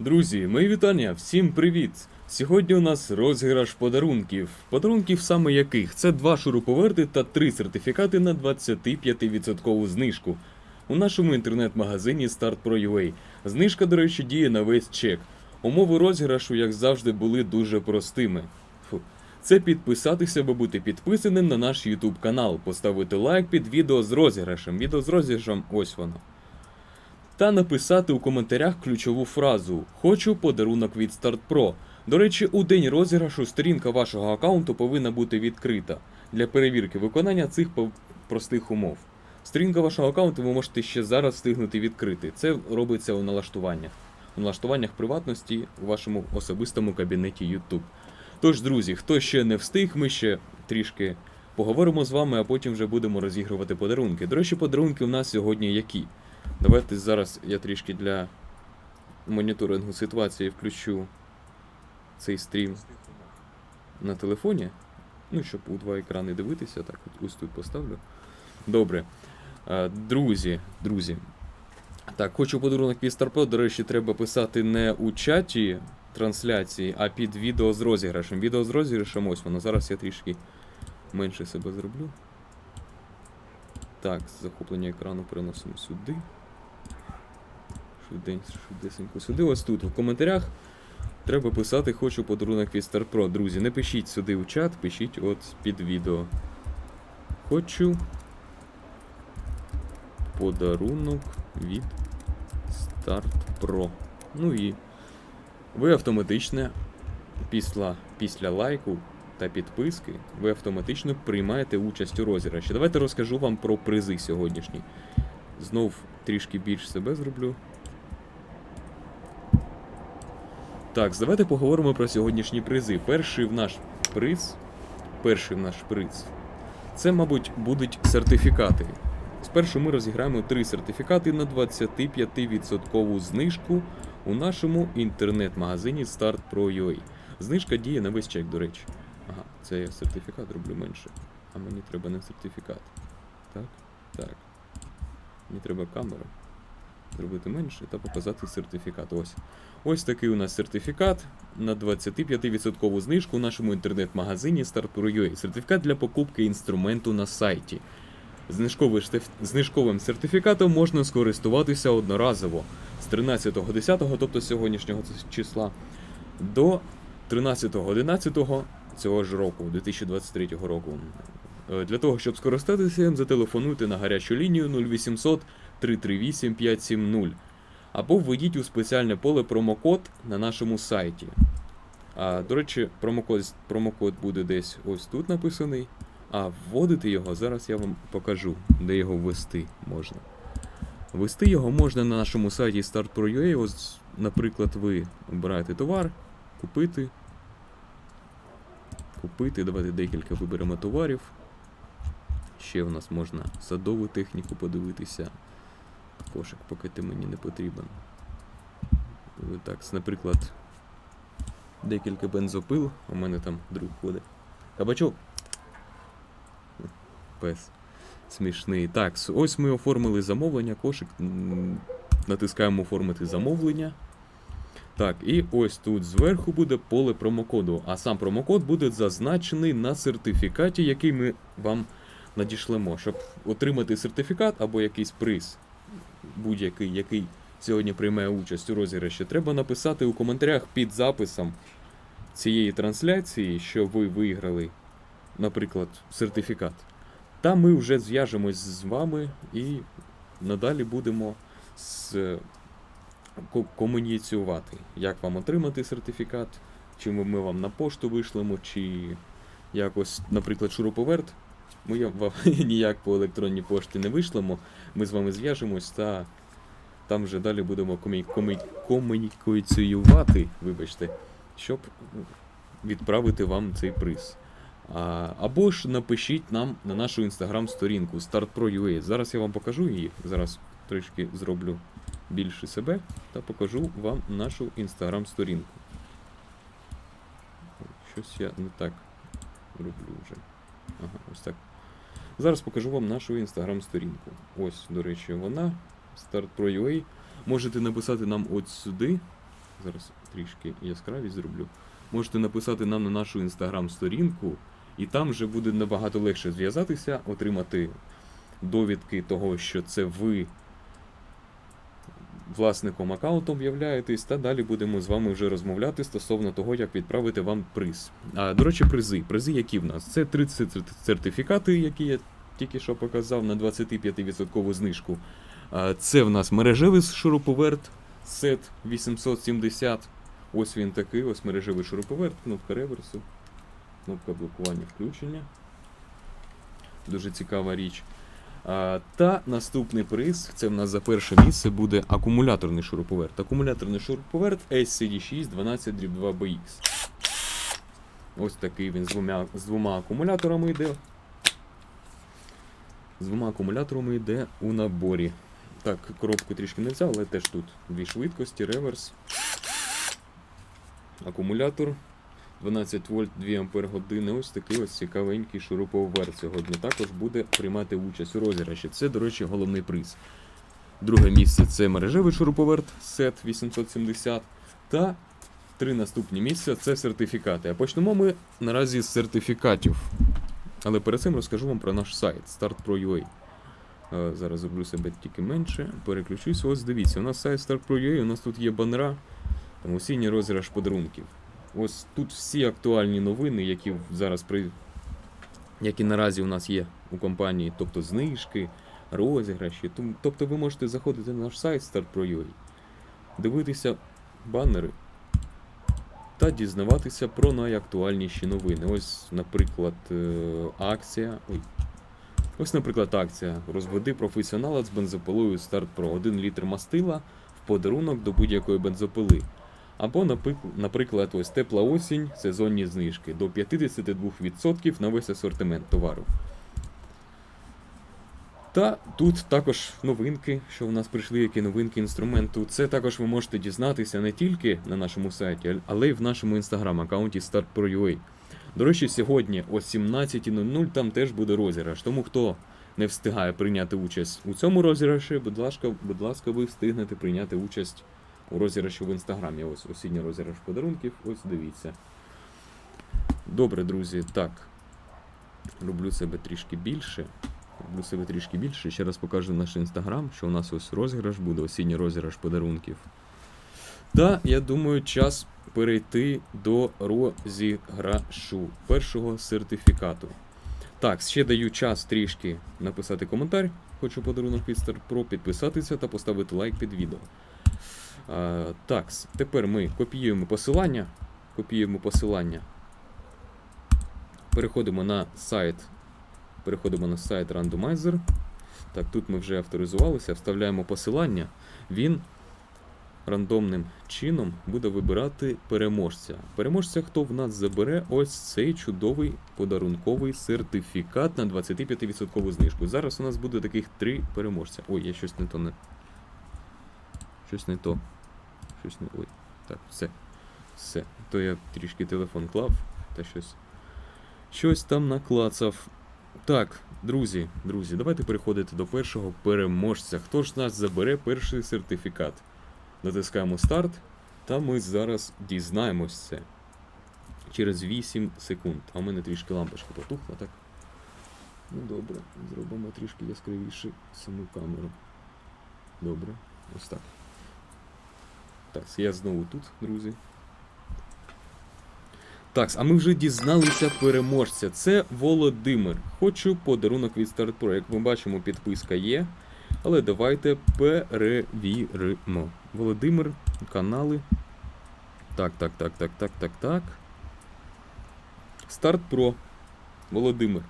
Друзі, мої вітання, всім привіт! Сьогодні у нас розіграш подарунків. Подарунків саме яких? Це два шуруповерти та три сертифікати на 25% знижку. У нашому інтернет-магазині StartPro.ua. Знижка, до речі, діє на весь чек. Умови розіграшу, як завжди, були дуже простими. Фу. Це підписатися або бути підписаним на наш YouTube канал, поставити лайк під відео з розіграшем. Відео з розіграшем ось воно та написати у коментарях ключову фразу Хочу подарунок від StartPro. До речі, у день розіграшу сторінка вашого аккаунту повинна бути відкрита для перевірки виконання цих простих умов. Сторінка вашого аккаунту ви можете ще зараз встигнути відкрити. Це робиться у налаштуваннях. У налаштуваннях приватності у вашому особистому кабінеті YouTube. Тож, друзі, хто ще не встиг, ми ще трішки поговоримо з вами, а потім вже будемо розігрувати подарунки. До речі, подарунки у нас сьогодні які? Давайте зараз я трішки для моніторингу ситуації включу цей стрім на телефоні. Ну, щоб у два екрани дивитися, так ось тут поставлю. Добре. Друзі, друзі. Так, хочу подарунок від StarPro. До речі, треба писати не у чаті трансляції, а під відео з розіграшем. Відео з розіграшем ось воно. Зараз я трішки менше себе зроблю. Так, захоплення екрану переносимо сюди. Швидень, швидесенько сюди. Ось тут в коментарях треба писати Хочу подарунок від StarPro. Друзі, не пишіть сюди в чат, пишіть от під відео. Хочу подарунок від StartPro. Ну і ви автоматично після, після лайку та підписки ви автоматично приймаєте участь у розіграші. Давайте розкажу вам про призи сьогоднішні. Знов трішки більш себе зроблю. Так, давайте поговоримо про сьогоднішні призи. Перший в наш приз. Перший в наш приз. Це, мабуть, будуть сертифікати. Спершу ми розіграємо три сертифікати на 25% знижку у нашому інтернет-магазині StartPro.ua. Знижка діє на весь чек, до речі. Ага, це я сертифікат роблю менше. А мені треба не сертифікат. Так, так. Мені треба камеру зробити менше та показати сертифікат. Ось. Ось такий у нас сертифікат на 25% знижку у нашому інтернет-магазині Start.ua. Сертифікат для покупки інструменту на сайті. Знижковим сертифікатом можна скористуватися одноразово з 13.10, тобто сьогоднішнього числа, до 13.11 цього ж року, 2023 року. Е, Для того, щоб скористатися, зателефонуйте на гарячу лінію 0800 338 570 або введіть у спеціальне поле промокод на нашому сайті. А, до речі, промокод, промокод буде десь ось тут написаний. А вводити його зараз я вам покажу, де його ввести можна. Ввести його можна на нашому сайті Start.pro.ua. Ось, наприклад, ви обираєте товар, купити. Купити, давайте декілька виберемо товарів. Ще в нас можна садову техніку подивитися. Кошик, поки ти мені не потрібен. Е, Так, наприклад, декілька бензопил. У мене там друг ходить. Кабачок. Пес. Смішний. Так, ось ми оформили замовлення, кошик. Натискаємо оформити замовлення. Так, і ось тут зверху буде поле промокоду. А сам промокод буде зазначений на сертифікаті, який ми вам надішлемо. Щоб отримати сертифікат або якийсь приз, будь-який, який сьогодні приймає участь у розіграші, треба написати у коментарях під записом цієї трансляції, що ви виграли, наприклад, сертифікат. Та ми вже зв'яжемось з вами і надалі будемо з ко- комуніціювати, як вам отримати сертифікат, чи ми вам на пошту вишлемо, чи якось, наприклад, шуруповерт. Ми вам ніяк по електронній пошті не вишлемо. Ми з вами зв'яжемось та там вже далі будемо комі- вибачте, щоб відправити вам цей приз. А, або ж напишіть нам на нашу інстаграм-сторінку StartPro.ua. Зараз я вам покажу її. Зараз трішки зроблю більше себе та покажу вам нашу інстаграм-сторінку. Щось я не так роблю вже. Ага, ось так. Зараз покажу вам нашу інстаграм-сторінку. Ось, до речі, вона. StartPro.ua. Можете написати нам от сюди. зараз трішки яскравість зроблю. Можете написати нам на нашу інстаграм-сторінку, і там вже буде набагато легше зв'язатися, отримати довідки того, що це ви власником аккаунтом являєтесь, та далі будемо з вами вже розмовляти стосовно того, як відправити вам приз. А, до речі, призи. Призи, які в нас? Це 30 сертифікати, які я тільки що показав на 25% знижку. А, Це в нас мережевий шуруповерт сет 870. Ось він такий, ось мережевий шуруповерт, кнопка реверсу, кнопка блокування включення. Дуже цікава річ. Та наступний приз, це в нас за перше місце буде акумуляторний шуруповерт. Акумуляторний шуруповерт SCD6 12 2 BX. Ось такий він з двома, з двома акумуляторами йде. З двома акумуляторами йде у наборі. Так, коробку трішки не взяв, але теж тут дві швидкості, реверс. Акумулятор 12 вольт 2 ампер години. Ось такий ось цікавенький шуруповерт сьогодні також буде приймати участь у розіграші. Це, до речі, головний приз. Друге місце це мережевий шуруповерт сет 870. Та три наступні місця це сертифікати. А почнемо ми наразі з сертифікатів. Але перед цим розкажу вам про наш сайт StartPro.ua. Е, Зараз зроблю себе тільки менше. Переключусь. Ось дивіться, у нас сайт StartPro.ua, у нас тут є банера, там осінній розіграш подарунків. Ось тут всі актуальні новини, які зараз при... які наразі у нас є у компанії, тобто знижки, розіграші. Тобто ви можете заходити на наш сайт StartPro.ua, дивитися банери та дізнаватися про найактуальніші новини. Ось, наприклад, е, акція. Ой. Ось, наприклад, акція. Розведи професіонала з бензопилою Start Pro. 1 літр мастила в подарунок до будь-якої бензопили. Або, наприклад, ось тепла осінь, сезонні знижки до 52% на весь асортимент товару. Та тут також новинки, що у нас прийшли, які новинки інструменту. Це також ви можете дізнатися не тільки на нашому сайті, але й в нашому інстаграм-аккаунті StartPro.ua. До речі, сьогодні о 17.00 там теж буде розіграш. Тому хто не встигає прийняти участь у цьому розіграші, будь ласка, будь ласка, ви встигнете прийняти участь у розіграші в інстаграмі. Ось осінній розіграш подарунків. Ось дивіться. Добре, друзі, так. Роблю себе трішки більше. Роблю себе трішки більше. Ще раз покажу наш інстаграм, що у нас ось розіграш буде, осінній розіграш подарунків. Та я думаю, час перейти до розіграшу першого сертифікату. Так, ще даю час трішки написати коментар. Хочу подарунок від Star підписатися та поставити лайк під відео. Так, тепер ми копіюємо посилання. Копіюємо посилання. Переходимо на сайт. Переходимо на сайт Randomizer. Так, тут ми вже авторизувалися, вставляємо посилання. Він рандомним чином буде вибирати переможця. Переможця, хто в нас забере ось цей чудовий подарунковий сертифікат на 25% знижку. Зараз у нас буде таких три переможця. Ой, я щось не то не. Щось не то. Щось не. Ой. Так, все. Все. То я трішки телефон клав та щось. Щось там наклацав. Так, друзі, друзі, давайте переходити до першого переможця. Хто ж нас забере перший сертифікат? Натискаємо старт, та ми зараз дізнаємось це. Через 8 секунд. А у мене трішки лампочка потухла, так? Ну добре, зробимо трішки яскравіше саму камеру. Добре, ось так. Так, я знову тут, друзі. Так, а ми вже дізналися переможця. Це Володимир. Хочу подарунок від StartPro. Як ми бачимо, підписка є. Але давайте перевіримо. Володимир, канали. Так, так, так, так, так, так, так. Старт Pro. Володимир.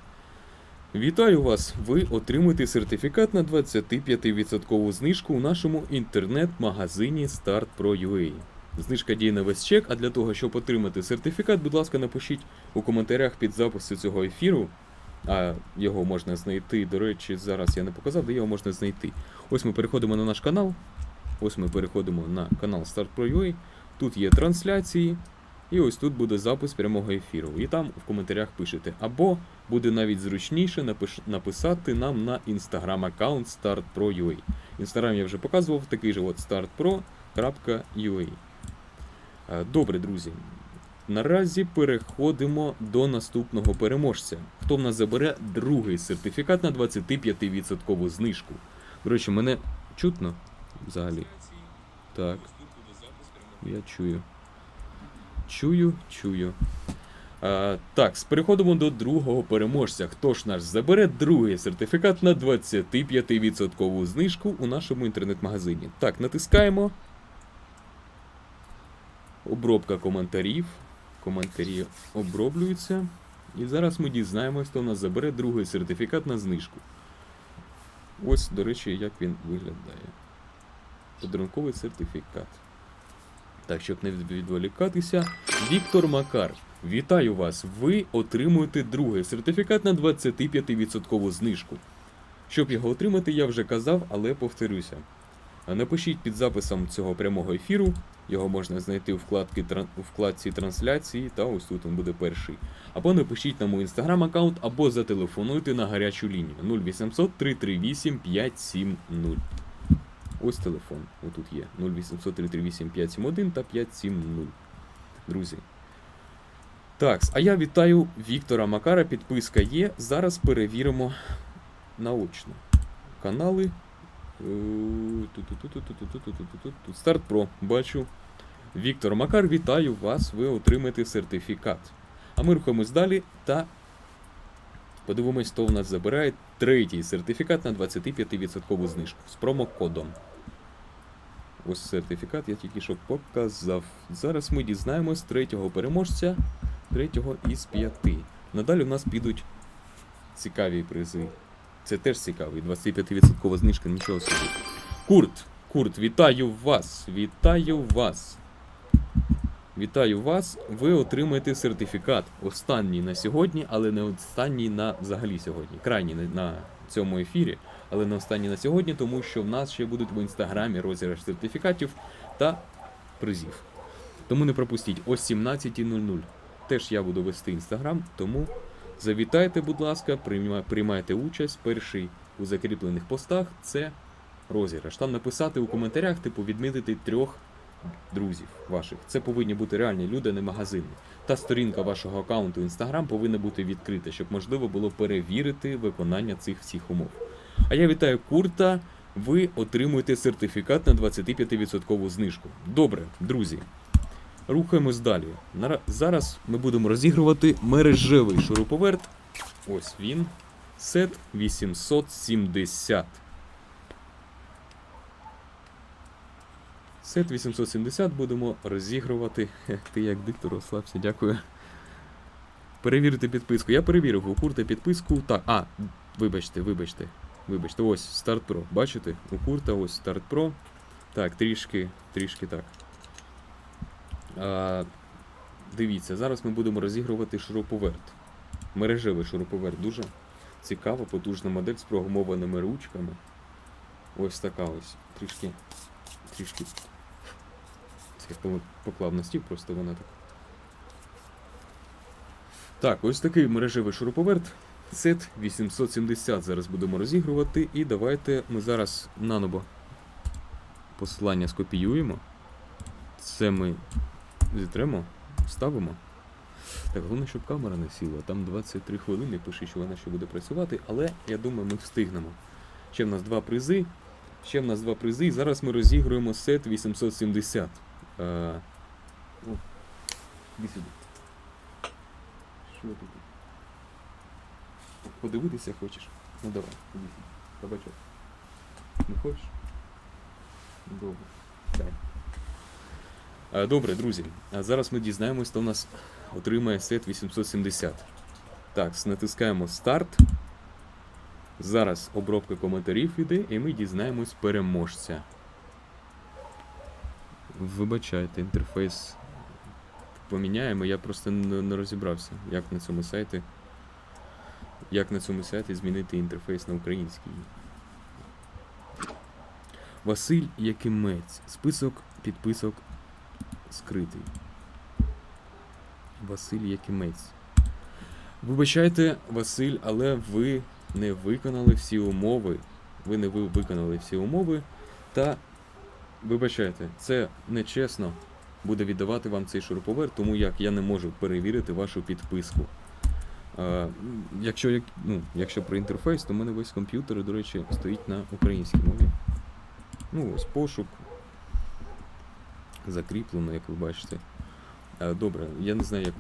Вітаю вас! Ви отримуєте сертифікат на 25% знижку у нашому інтернет-магазині StartPro.ua. Знижка діє на весь чек, а для того, щоб отримати сертифікат, будь ласка, напишіть у коментарях під записом цього ефіру. А його можна знайти. До речі, зараз я не показав, де його можна знайти. Ось ми переходимо на наш канал. Ось ми переходимо на канал StartPro.ua. Тут є трансляції. І ось тут буде запис прямого ефіру. І там в коментарях пишете. Або буде навіть зручніше напиш- написати нам на інстаграм аккаунт StartPro.ua. Інстаграм я вже показував, такий же от startpro.ua. Е, Добре, друзі. Наразі переходимо до наступного переможця. Хто в нас забере другий сертифікат на 25% знижку. До речі, мене чутно взагалі. Так. Я чую. Чую, чую. А, так, переходимо до другого переможця. Хто ж наш забере другий сертифікат на 25% знижку у нашому інтернет-магазині? Так, натискаємо. Обробка коментарів. Коментарі оброблюються. І зараз ми дізнаємось, хто у нас забере другий сертифікат на знижку. Ось, до речі, як він виглядає. Подарунковий сертифікат. Так, щоб не відволікатися, Віктор Макар. Вітаю вас! Ви отримуєте другий сертифікат на 25% знижку. Щоб його отримати, я вже казав, але повторюся. Напишіть під записом цього прямого ефіру. Його можна знайти у, тран- у вкладці трансляції, та ось тут він буде перший. Або напишіть на мій інстаграм аккаунт, або зателефонуйте на гарячу лінію 0800 338 570. Ось телефон. Отут є 0800 338 571 та 570. Друзі. Так, а я вітаю Віктора Макара. Підписка є. Зараз перевіримо наочно. Канали. Старт Про. Бачу. Віктор Макар, вітаю вас. Ви отримаєте сертифікат. А ми рухаємось далі та подивимось, хто в нас забирає третій сертифікат на 25% знижку з промокодом. Ось сертифікат я тільки що показав. Зараз ми дізнаємось третього переможця, третього із п'яти. Надалі в нас підуть цікаві призи. Це теж цікавий. 25% знижка, нічого собі. Курт, Курт, вітаю вас! Вітаю вас! Вітаю вас! Ви отримаєте сертифікат. Останній на сьогодні, але не останній на взагалі сьогодні. Крайній на- цьому ефірі, але не останній на сьогодні, тому що в нас ще будуть в інстаграмі розіграш сертифікатів та призів. Тому не пропустіть о 17.00. Теж я буду вести інстаграм, тому завітайте, будь ласка, приймайте участь. Перший у закріплених постах це розіграш. Там написати у коментарях, типу, відмітити трьох друзів ваших. Це повинні бути реальні люди, не магазини. Та сторінка вашого аккаунту Instagram повинна бути відкрита, щоб можливо було перевірити виконання цих всіх умов. А я вітаю Курта. Ви отримуєте сертифікат на 25% знижку. Добре, друзі. Рухаємось далі. Зараз ми будемо розігрувати мережевий шуруповерт. Ось він. Сет 870. Сет 870 будемо розігрувати. Ти як диктор розслабся, дякую. Перевірити підписку. Я перевірив у Курта підписку. Так, а, вибачте, вибачте. Вибачте, ось старт Pro. Бачите? У Курта ось старт Pro. Так, трішки, трішки так. А, дивіться, зараз ми будемо розігрувати шуруповерт. Мережевий шуруповерт. Дуже цікава, потужна модель з програмованими ручками. Ось така ось. Трішки. Трішки. Я по- поклав на стіл, просто вона так. Так, ось такий мережевий шуруповерт. Сет 870 зараз будемо розігрувати. І давайте ми зараз наново посилання скопіюємо. Це ми зітремо, вставимо. Так, головне, щоб камера не сіла. Там 23 хвилини пише, що вона ще буде працювати, але я думаю, ми встигнемо. Ще в нас два призи. Ще в нас два призи. І зараз ми розігруємо сет 870. Е, о, іди сюди. Що тут? Подивитися хочеш? Ну давай, іди сюди. Табачок. Не хочеш? Добре. Дай. Е, Добре, друзі. А зараз ми дізнаємось, хто в нас отримає сет 870. Так, натискаємо старт. Зараз обробка коментарів іде, і ми дізнаємось переможця. Вибачайте, інтерфейс поміняємо. Я просто не, розібрався, як на цьому сайті. Як на цьому сайті змінити інтерфейс на український. Василь Якимець. Список підписок скритий. Василь Якимець. Вибачайте, Василь, але ви не виконали всі умови. Ви не виконали всі умови. Та вибачайте, це нечесно. буде віддавати вам цей шуруповерт, тому як я не можу перевірити вашу підписку. Е, якщо, як- ну, якщо про інтерфейс, то в мене весь комп'ютер, до речі, стоїть на українській мові. Ну, ось пошук. Закріплено, як ви бачите. Е, Добре, я не знаю, як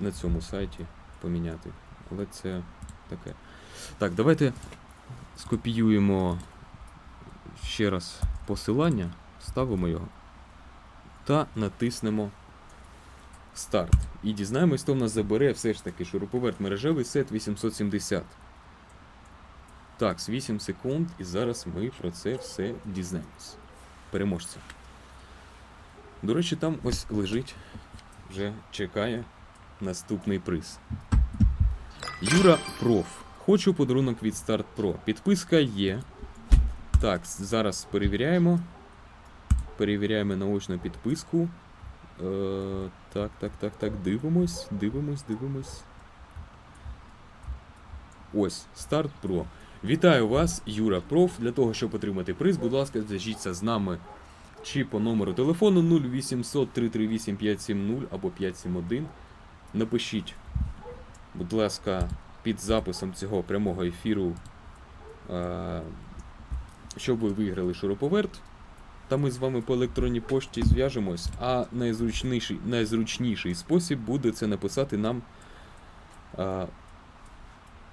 на цьому сайті поміняти. Але це таке. Так, давайте скопіюємо ще раз посилання, вставимо його та натиснемо старт. І дізнаємось, хто в нас забере все ж таки шуруповерт мережевий сет 870. Так, з 8 секунд, і зараз ми про це все дізнаємось. Переможця. До речі, там ось лежить, вже чекає наступний приз. Юра Проф. Хочу подарунок від Start Pro. Підписка є. Так, зараз перевіряємо. Перевіряємо наочну підписку. Е, так, так, так, так. Дивимось, дивимось, дивимось. Ось, Start Pro. Вітаю вас, Юра Проф. Для того, щоб отримати приз, будь ласка, зв'яжіться з нами чи по номеру телефону 0800 338 570 або 571. Напишіть, будь ласка, під записом цього прямого ефіру, е, щоб ви виграли шуруповерт. Та ми з вами по електронній пошті зв'яжемось, а найзручніший, найзручніший спосіб буде це написати нам а,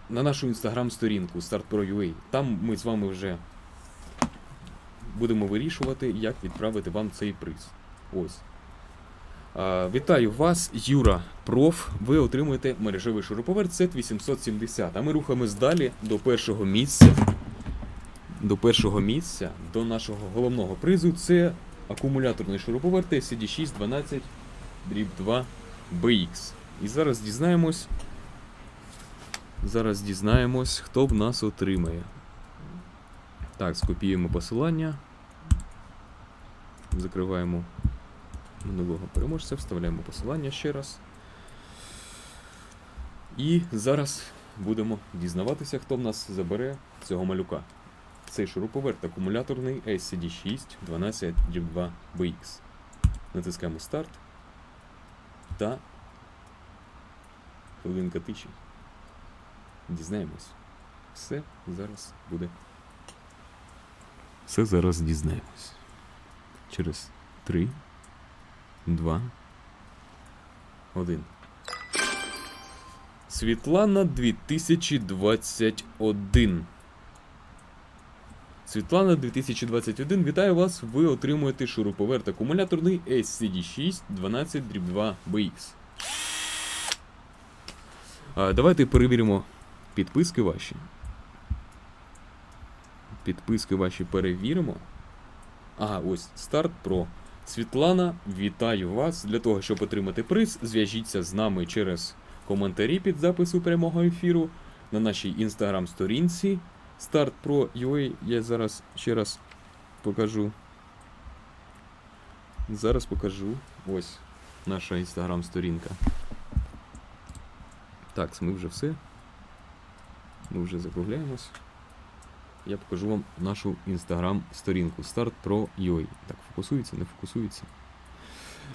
на нашу інстаграм-сторінку StartPro.ua. Там ми з вами вже будемо вирішувати, як відправити вам цей приз. Ось. А, вітаю вас, Юра Проф. Ви отримуєте мережевий шуруповерт SET 870. А ми рухаємось далі до першого місця до першого місця, до нашого головного призу, це акумуляторний шуруповерт SCD6 12 дріб 2 BX. І зараз дізнаємось. Зараз дізнаємось, хто в нас отримає. Так, скопіюємо посилання. Закриваємо минулого переможця, вставляємо посилання ще раз. І зараз будемо дізнаватися, хто в нас забере цього малюка. Цей шуруповерт акумуляторний SCD6 12 2 BX. Натискаємо старт та хвилинка тиші. Дізнаємось. Все зараз буде. Все зараз дізнаємось. Через 3, 2, 1. Світлана 2021. Світлана 2021, вітаю вас! Ви отримуєте шуруповерт акумуляторний SCD6 12 2 BX. А, давайте перевіримо підписки ваші. Підписки ваші перевіримо. Ага, ось старт Pro. Світлана, вітаю вас! Для того, щоб отримати приз, зв'яжіться з нами через коментарі під запису прямого ефіру на нашій інстаграм-сторінці. Start Pro UA я зараз ще раз покажу. Зараз покажу. Ось наша інстаграм-сторінка. Так, ми вже все. Ми вже закругляємось. Я покажу вам нашу інстаграм-сторінку Start Pro UA. Так, фокусується, не фокусується.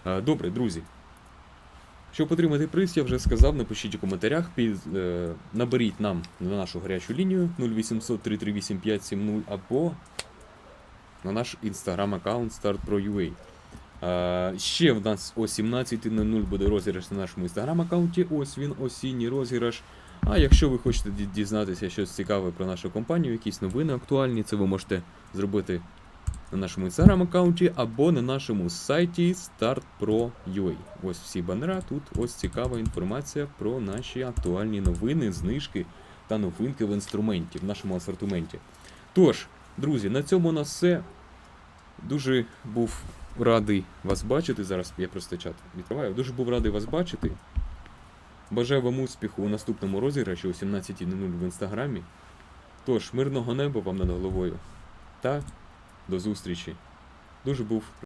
Добре, друзі. Щоб отримати приз, я вже сказав, напишіть у коментарях, під, е, наберіть нам на нашу гарячу лінію 0800 338 570 або на наш інстаграм-аккаунт StartPro.ua. Е, ще в нас о 17.00 буде розіграш на нашому інстаграм-аккаунті. Ось він, осінній розіграш. А якщо ви хочете дізнатися щось цікаве про нашу компанію, якісь новини актуальні, це ви можете зробити на нашому інстаграм-аккаунті або на нашому сайті startpro.ua. Ось всі банера. Тут ось цікава інформація про наші актуальні новини, знижки та новинки в інструменті, в нашому асортименті. Тож, друзі, на цьому у нас все. Дуже був радий вас бачити. Зараз я просто чат відкриваю. Дуже був радий вас бачити. Бажаю вам успіху у наступному розіграші о 17.00 в інстаграмі. Тож, мирного неба вам над головою. Та до зустрічі. Дуже був